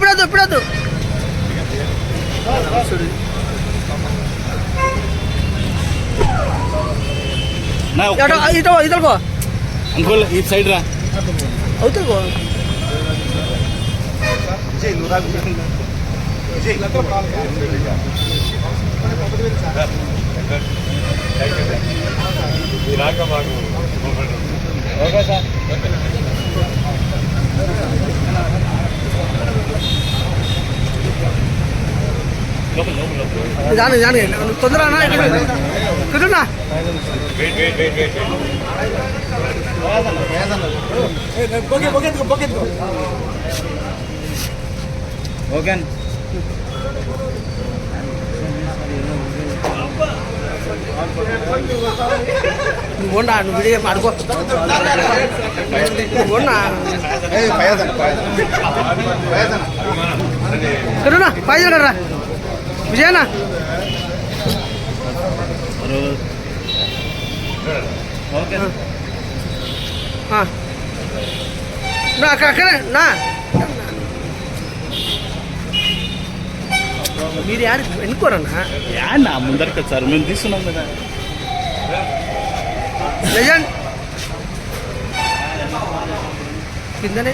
ఇప్పుడొద్దు ఇప్పుడొద్దు. నా ఇటు ఇతరుకో అంకుల్ ఈ సైడ్ రా. అవుతురుకో జాను జాను తొందరగా ఇక్కడ ఓకే నువ్వు ఉండా నువ్వు విడిగా పడుకో నువ్వు ఉన్నా ఇక్కడ పైసలు కదరా విజయనా ఓకే ఆ. నా అక్కడ అక్కడే నా మీరు యారు ఎన్నుకోరన్నా యా నా ముందరికి వచ్చారు మేము తీసుకున్నాం కదా లెజెండ్ కిందనే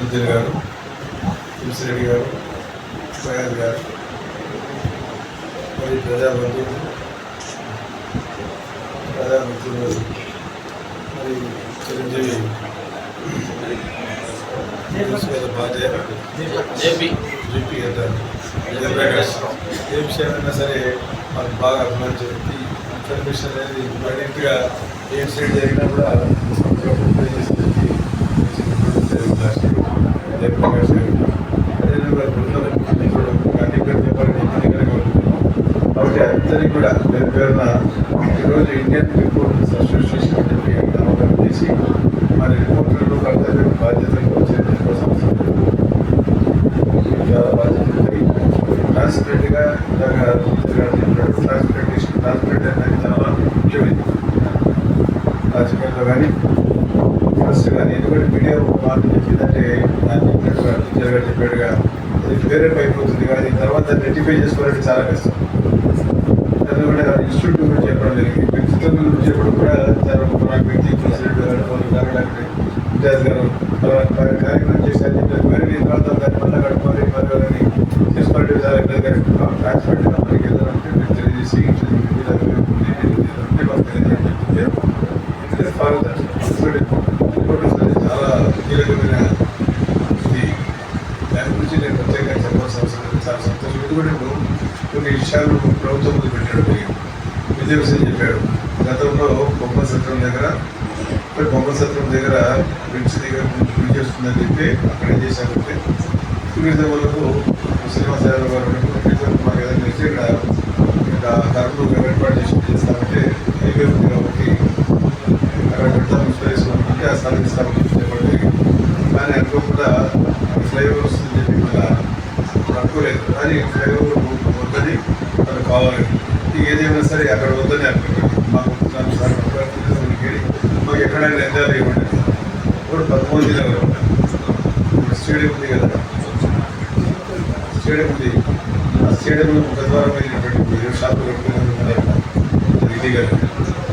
హర్షవిద్యుల్ గారు తులసిరెడ్డి గారు ప్రయాద్ గారు మరి ప్రజాబంధువులు ప్రజామిత్రులు మరి చిరంజీవి బాధ్య జేపీ. జయప్రకాష్ ఏ విషయమైనా సరే మాకు బాగా అభిమానించే వ్యక్తి ఇన్ఫర్మేషన్ అనేది డైరెక్ట్గా ఏ సైడ్ జరిగినా కూడా ఇండియన్ రిపోర్టర్స్ అసోసియేషన్ చెప్పి చేసి మరి రిపోర్టర్లు కర్తవ్యం బాధ్యతలు. వచ్చే సంస్థ చాలా బాధ్యత ట్రాన్స్పరెంట్గా ట్రాన్స్పరెంటేషన్ ట్రాన్స్పరెంట్ అనేది చాలా ముఖ్యమైనది రాజకీయాల్లో కానీ ఫస్ట్ కానీ. ఎందుకంటే మీడియా ఒక చెప్పిందంటే దాన్ని చెప్పినట్టుగా చెప్పాడుగా కానీ తర్వాత రెక్టిఫై చేసుకోవాలంటే చాలా కష్టం. ఎందుకంటే ఇన్స్టిట్యూట్ గురించి చెప్పడం జరిగింది వ్యక్తిత్వం గురించి చెప్పడం కూడా చాలా నాకు వ్యక్తి ప్రెసిడెంట్ గారు వాళ్ళు గారు లేకపోతే ఇంజాజ్ గారు పలానా కార్య- కార్యక్రమం చేశారని చెప్పారు మరి నేను తర్వాత దాన్ని మళ్ళీ గడపాలి మరి చాలా మనకి తెలియజేసి ఉంది, మాకు తెలియజేయండి కీలకమైన ఇది. దాని గురించి నేను ప్రత్యేకంగా చెప్పాల్సిన అవసరం లేదు. చాలా సంతోషం. ఎందుకంటే కొన్ని విషయాలు ప్రభుత్వం ముందు పెట్టాడు. విజయ విషయం చెప్పాడు. గతంలో బొమ్మ సత్రం దగ్గర బొమ్మ సత్రం దగ్గర బ్రిడ్జ్ దగ్గర గురి చేస్తుందని చెప్పి అక్కడ ఏం చేశారంటే టూరిజం వాళ్ళకు శ్రీనివాస యాదవ్ గారు టూరిజం మాకు ఏదైనా చేసి ఇక్కడ ఇక్కడ కర్నూలు ఏర్పాటు చేసి చేస్తామంటే హైవే ఉంది కాబట్టి అక్కడ పెడతాం విశ్లేషించుకుంటే ఆ స్థలం ఇస్తామని చెప్పడం జరిగింది కానీ అనుకోకుండా ఫ్లైఓవర్ వస్తుందని చెప్పి మళ్ళీ అనుకోలేదు కానీ ఫ్లైఓవర్ వద్దని మనకు కావాలి ఇక ఏదేమైనా సరే అక్కడ వద్దని అనుకున్నాడు మాకు దాని సార్ మాకు ఎక్కడైనా ఎంజాయ్ ఇవ్వండి ఇప్పుడు పదమూడు జిల్లాలో ఉంటాం. స్టేడియం ఉంది కదా. స్టేడియం ఉంది ఆ స్టేడియంలో ముఖద్వారం వెళ్ళినటువంటి ఏడు షాపులు కట్టుకుని ఇల్లీగల్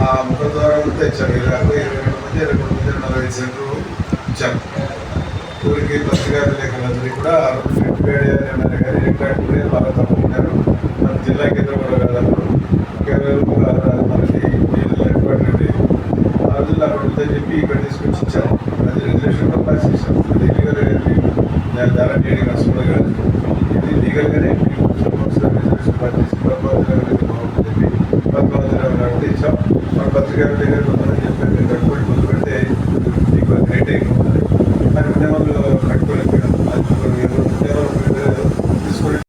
ఆ ముఖద్వారం అంతా ఇచ్చారు. ఇరవై ఇరవై రెండు మంది ఇరవై మూడు మంది నలభై ఐదు సెంట్లు ఇచ్చాం ఊరికి పత్రికా లేఖలందరినీ కూడా ఎమ్మెల్యే గారు రికార్డు బాగా తప్పుకున్నారు మన జిల్లా కేంద్రం కూడా కాదప్పుడు కేవలం మనకి నీళ్ళు ఆ రోజుల్లో అక్కడ చెప్పి ఇక్కడ తీసుకొచ్చి ఇచ్చాం అది రెగ్యులేషన్ పాస్ చేసాం అది లీగల్ దాని ద్వారా నేను అవసరం quería tener